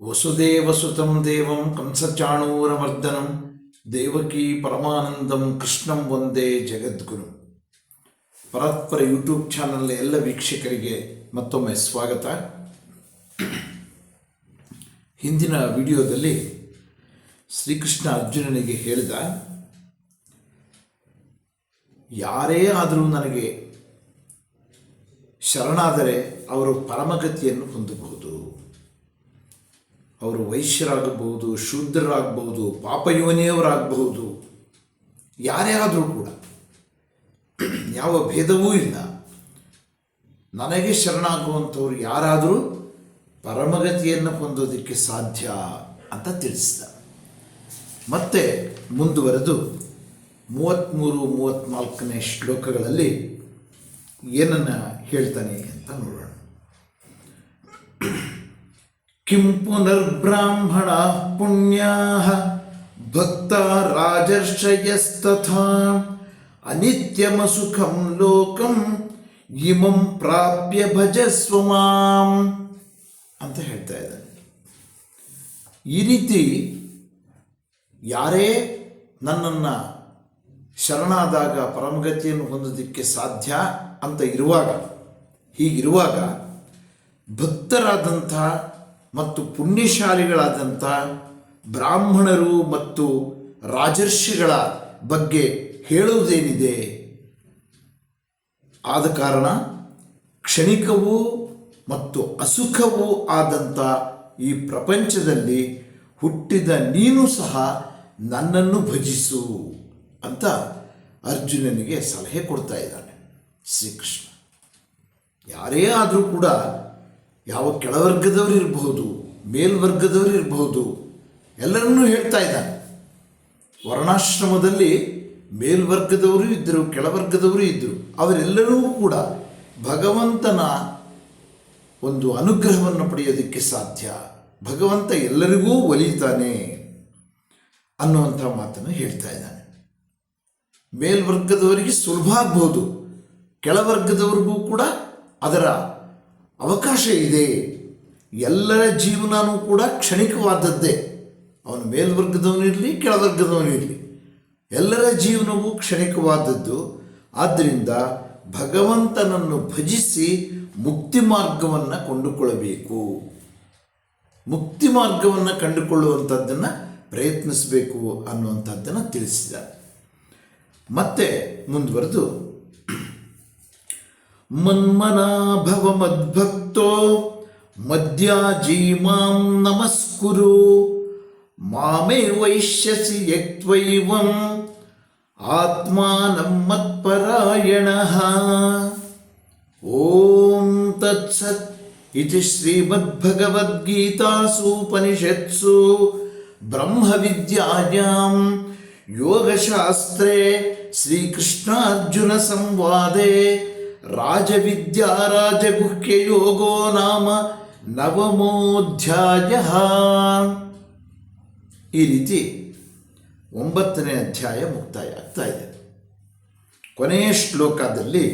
ವಸುದೇವಸುತಂ ದೇವಂ ಕಂಸಚಾಣೂರಮರ್ದನಂ ದೇವಕಿ ಪರಮಾನಂದಂ ಕೃಷ್ಣಂ ಒಂದೇ ಜಗದ್ಗುರು. ಪರಸ್ಪರ ಯೂಟ್ಯೂಬ್ ಚಾನಲ್ನ ಎಲ್ಲ ವೀಕ್ಷಕರಿಗೆ ಮತ್ತೊಮ್ಮೆ ಸ್ವಾಗತ. ಹಿಂದಿನ ವಿಡಿಯೋದಲ್ಲಿ ಶ್ರೀಕೃಷ್ಣ ಅರ್ಜುನನಿಗೆ ಹೇಳಿದ, ಯಾರೇ ಆದರೂ ನನಗೆ ಶರಣಾದರೆ ಅವರು ಪರಮಗತಿಯನ್ನು ಹೊಂದಬಹುದು. ಅವರು ವೈಶ್ಯರಾಗಬಹುದು, ಶೂದ್ರರಾಗಬಹುದು, ಪಾಪಯೋನಿಯವರಾಗಬಹುದು ಯಾರೇ ಆದರೂ ಕೂಡ ಯಾವ ಭೇದವೂ ಇಲ್ಲ. ನನಗೆ ಶರಣಾಗುವಂಥವ್ರು ಯಾರಾದರೂ ಪರಮಗತಿಯನ್ನು ಹೊಂದೋದಕ್ಕೆ ಸಾಧ್ಯ ಅಂತ ತಿಳಿಸಿದ ಮತ್ತೆ ಮುಂದುವರೆದು ಮೂವತ್ತ್ಮೂರು ಮೂವತ್ತ್ನಾಲ್ಕನೇ ಶ್ಲೋಕಗಳಲ್ಲಿ ಏನನ್ನು ಹೇಳ್ತಾನೆ ಅಂತ ನೋಡೋಣ. किं पुनर्ब्राह्मणा पुण्याः भक्ता राजर्षयस्तथा अनित्यमसुखं लोकम् इमं ಪ್ರಾಪ್ಯ ಭಜಸ್ವ ಮಾಂ ಅಂತ ಹೇಳ್ತಾ ಇದ್ದಾನೆ ಈ ರೀತಿ ಯಾರೇ ನನ್ನನ್ನು ಶರಣಾದಾಗ ಪರಮಗತಿಯನ್ನು ಹೊಂದೋದಕ್ಕೆ ಸಾಧ್ಯ ಅಂತ ಇರುವಾಗ ಹೀಗಿರುವಾಗ ಭಕ್ತರಾದಂಥ ಮತ್ತು ಪುಣ್ಯಶಾಲಿಗಳಾದಂಥ ಬ್ರಾಹ್ಮಣರು ಮತ್ತು ರಾಜರ್ಷಿಗಳ ಬಗ್ಗೆ ಹೇಳುವುದೇನಿದೆ? ಆದ ಕಾರಣ ಕ್ಷಣಿಕವೂ ಮತ್ತು ಅಸುಖವೂ ಆದಂಥ ಈ ಪ್ರಪಂಚದಲ್ಲಿ ಹುಟ್ಟಿದ ನೀನು ಸಹ ನನ್ನನ್ನು ಭಜಿಸು ಅಂತ ಅರ್ಜುನನಿಗೆ ಸಲಹೆ ಕೊಡ್ತಾ ಇದ್ದಾನೆ ಶ್ರೀಕೃಷ್ಣ. ಯಾರೇ ಆದರೂ ಕೂಡ ಯಾವ ಕೆಳವರ್ಗದವರು ಇರಬಹುದು, ಮೇಲ್ವರ್ಗದವರು ಇರಬಹುದು, ಎಲ್ಲರನ್ನೂ ಹೇಳ್ತಾ ಇದ್ದಾನೆ ವರ್ಣಾಶ್ರಮದಲ್ಲಿ ಮೇಲ್ವರ್ಗದವರು ಇದ್ದರು ಕೆಳವರ್ಗದವರು ಇದ್ದರು ಅವರೆಲ್ಲರೂ ಕೂಡ ಭಗವಂತನ ಒಂದು ಅನುಗ್ರಹವನ್ನು ಪಡೆಯೋದಕ್ಕೆ ಸಾಧ್ಯ. ಭಗವಂತ ಎಲ್ಲರಿಗೂ ಒಲಿಯುತ್ತಾನೆ ಅನ್ನುವಂಥ ಮಾತನ್ನು ಹೇಳ್ತಾ ಇದ್ದಾನೆ. ಮೇಲ್ವರ್ಗದವರಿಗೆ ಸುಲಭ ಆಗ್ಬೋದು ಕೆಳವರ್ಗದವರಿಗೂ ಕೂಡ ಅದರ ಅವಕಾಶ ಇದೆ. ಎಲ್ಲರ ಜೀವನವೂ ಕೂಡ ಕ್ಷಣಿಕವಾದದ್ದೇ. ಅವನು ಮೇಲ್ವರ್ಗದವನಿರಲಿ ಕೆಳವರ್ಗದವನಿರಲಿ ಎಲ್ಲರ ಜೀವನವೂ ಕ್ಷಣಿಕವಾದದ್ದು. ಆದ್ದರಿಂದ ಭಗವಂತನನ್ನು ಭಜಿಸಿ ಮುಕ್ತಿ ಮಾರ್ಗವನ್ನು ಕೊಂಡುಕೊಳ್ಳಬೇಕು. ಮುಕ್ತಿ ಮಾರ್ಗವನ್ನು ಕಂಡುಕೊಳ್ಳುವಂಥದ್ದನ್ನು ಪ್ರಯತ್ನಿಸಬೇಕು ಅನ್ನುವಂಥದ್ದನ್ನು ತಿಳಿಸಿದ. ಮತ್ತೆ ಮುಂದುವರೆದು. మన్మనాభవమద్భక్తో మధ్యాజీ మాం నమస్కురు. మామే వైశ్యసి యత్వైవం ఆత్మానం మత్పరాయణ. ఓం తత్సత్ ఇది శ్రీమద్భగవద్గీతాసూపనిషత్సు బ్రహ్మ విద్యాయాం యోగశాస్త్రే శ్రీకృష్ణార్జున సంవాదే ರಾಜವಿದ್ಯಾ ರಾಜಗುಹ್ಯಯೋಗೋ ನಾಮ ನವಮೋಧ್ಯಾಯ. ಈ ರೀತಿ ಒಂಬತ್ತನೇ ಅಧ್ಯಾಯ ಮುಕ್ತಾಯ ಆಗ್ತಾ ಇದೆ. ಕೊನೆಯ ಶ್ಲೋಕದಲ್ಲಿ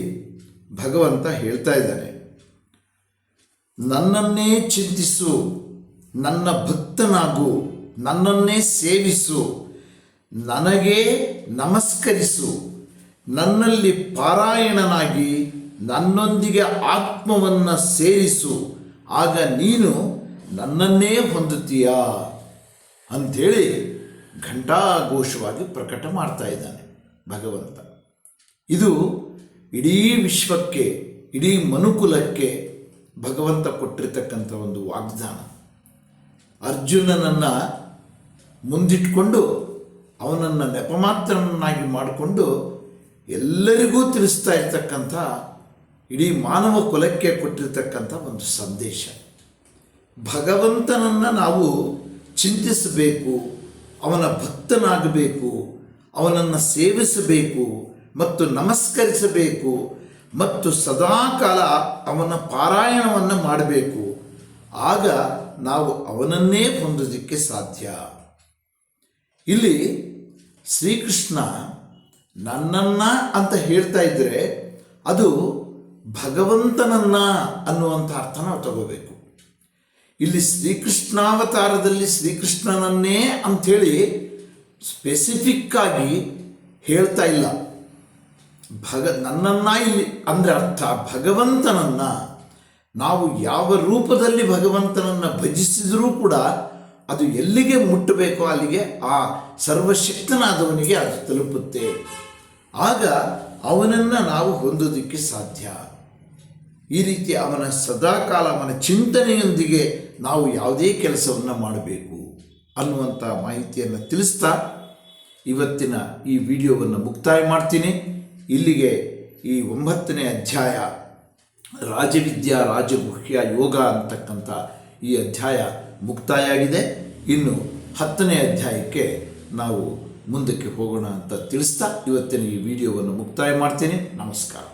ಭಗವಂತ ಹೇಳ್ತಾ ಇದ್ದಾನೆ, ನನ್ನನ್ನೇ ಚಿಂತಿಸು, ನನ್ನ ಭಕ್ತನಾಗು, ನನ್ನನ್ನೇ ಸೇವಿಸು, ನನಗೆ ನಮಸ್ಕರಿಸು ನನ್ನಲ್ಲಿ ಪಾರಾಯಣನಾಗಿ ನನ್ನೊಂದಿಗೆ ಆತ್ಮವನ್ನು ಸೇರಿಸು. ಆಗ ನೀನು ನನ್ನನ್ನೇ ಹೊಂದುತ್ತೀಯ ಅಂಥೇಳಿ ಘಂಟಾಘೋಷವಾಗಿ ಪ್ರಕಟ ಮಾಡ್ತಾ ಇದ್ದಾನೆ ಭಗವಂತ. ಇದು ಇಡೀ ವಿಶ್ವಕ್ಕೆ, ಇಡೀ ಮನುಕುಲಕ್ಕೆ ಭಗವಂತ ಕೊಟ್ಟಿರ್ತಕ್ಕಂಥ ಒಂದು ವಾಗ್ದಾನ. ಅರ್ಜುನನನ್ನು ಮುಂದಿಟ್ಕೊಂಡು ಅವನನ್ನು ನೆಪಮಾತ್ರನನ್ನಾಗಿ ಮಾಡಿಕೊಂಡು ಎಲ್ಲರಿಗೂ ತಿಳಿಸ್ತಾ ಇರ್ತಕ್ಕಂಥ ಇಡೀ ಮಾನವ ಕುಲಕ್ಕೆ ಕೊಟ್ಟಿರ್ತಕ್ಕಂಥ ಒಂದು ಸಂದೇಶ. ಭಗವಂತನನ್ನು ನಾವು ಚಿಂತಿಸಬೇಕು, ಅವನ ಭಕ್ತನಾಗಬೇಕು, ಅವನನ್ನು ಸೇವಿಸಬೇಕು ಮತ್ತು ನಮಸ್ಕರಿಸಬೇಕು ಮತ್ತು ಸದಾಕಾಲ ಅವನ ಪಾರಾಯಣವನ್ನು ಮಾಡಬೇಕು. ಆಗ ನಾವು ಅವನನ್ನೇ ಹೊಂದೋದಕ್ಕೆ ಸಾಧ್ಯ. ಇಲ್ಲಿ ಶ್ರೀಕೃಷ್ಣ ನನ್ನನ್ನ ಅಂತ ಹೇಳ್ತಾ ಇದ್ದರೆ ಅದು ಭಗವಂತನನ್ನ ಅನ್ನುವಂಥ ಅರ್ಥ ನಾವು ತಗೋಬೇಕು. ಇಲ್ಲಿ ಶ್ರೀಕೃಷ್ಣಾವತಾರದಲ್ಲಿ ಶ್ರೀಕೃಷ್ಣನನ್ನೇ ಅಂಥೇಳಿ ಸ್ಪೆಸಿಫಿಕ್ ಆಗಿ ಹೇಳ್ತಾ ಇಲ್ಲ. ಭಗ, ನನ್ನನ್ನು ಇಲ್ಲಿ ಅಂದರೆ ಅರ್ಥ ಭಗವಂತನನ್ನ ನಾವು ಯಾವ ರೂಪದಲ್ಲಿ ಭಗವಂತನನ್ನು ಭಜಿಸಿದರೂ ಕೂಡ ಅದು ಎಲ್ಲಿಗೆ ಮುಟ್ಟಬೇಕೋ ಅಲ್ಲಿಗೆ ಆ ಸರ್ವಶಕ್ತನಾದವನಿಗೆ ಅದು ತಲುಪುತ್ತೆ. ಆಗ ಅವನನ್ನು ನಾವು ಹೊಂದೋದಕ್ಕೆ ಸಾಧ್ಯ. ಈ ರೀತಿ ಅವನ ಸದಾಕಾಲ ಅವನ ಚಿಂತನೆಯೊಂದಿಗೆ ನಾವು ಯಾವುದೇ ಕೆಲಸವನ್ನು ಮಾಡಬೇಕು ಅನ್ನುವಂಥ ಮಾಹಿತಿಯನ್ನು ತಿಳಿಸ್ತಾ ಇವತ್ತಿನ ಈ ವಿಡಿಯೋವನ್ನು ಮುಕ್ತಾಯ ಮಾಡ್ತೀನಿ. ಇಲ್ಲಿಗೆ ಈ ಒಂಬತ್ತನೇ ಅಧ್ಯಾಯ ರಾಜವಿದ್ಯಾ ರಾಜಗುಹ್ಯ ಯೋಗ ಅಂತಕ್ಕಂಥ ಈ ಅಧ್ಯಾಯ ಮುಕ್ತಾಯ ಆಗಿದೆ ಇನ್ನು ಹತ್ತನೇ ಅಧ್ಯಾಯಕ್ಕೆ ನಾವು ಮುಂದಕ್ಕೆ ಹೋಗೋಣ ಅಂತ ತಿಳಿಸ್ತಾ ಇವತ್ತಿನ ಈ ವಿಡಿಯೋವನ್ನು ಮುಕ್ತಾಯ ಮಾಡ್ತೀನಿ. ನಮಸ್ಕಾರ.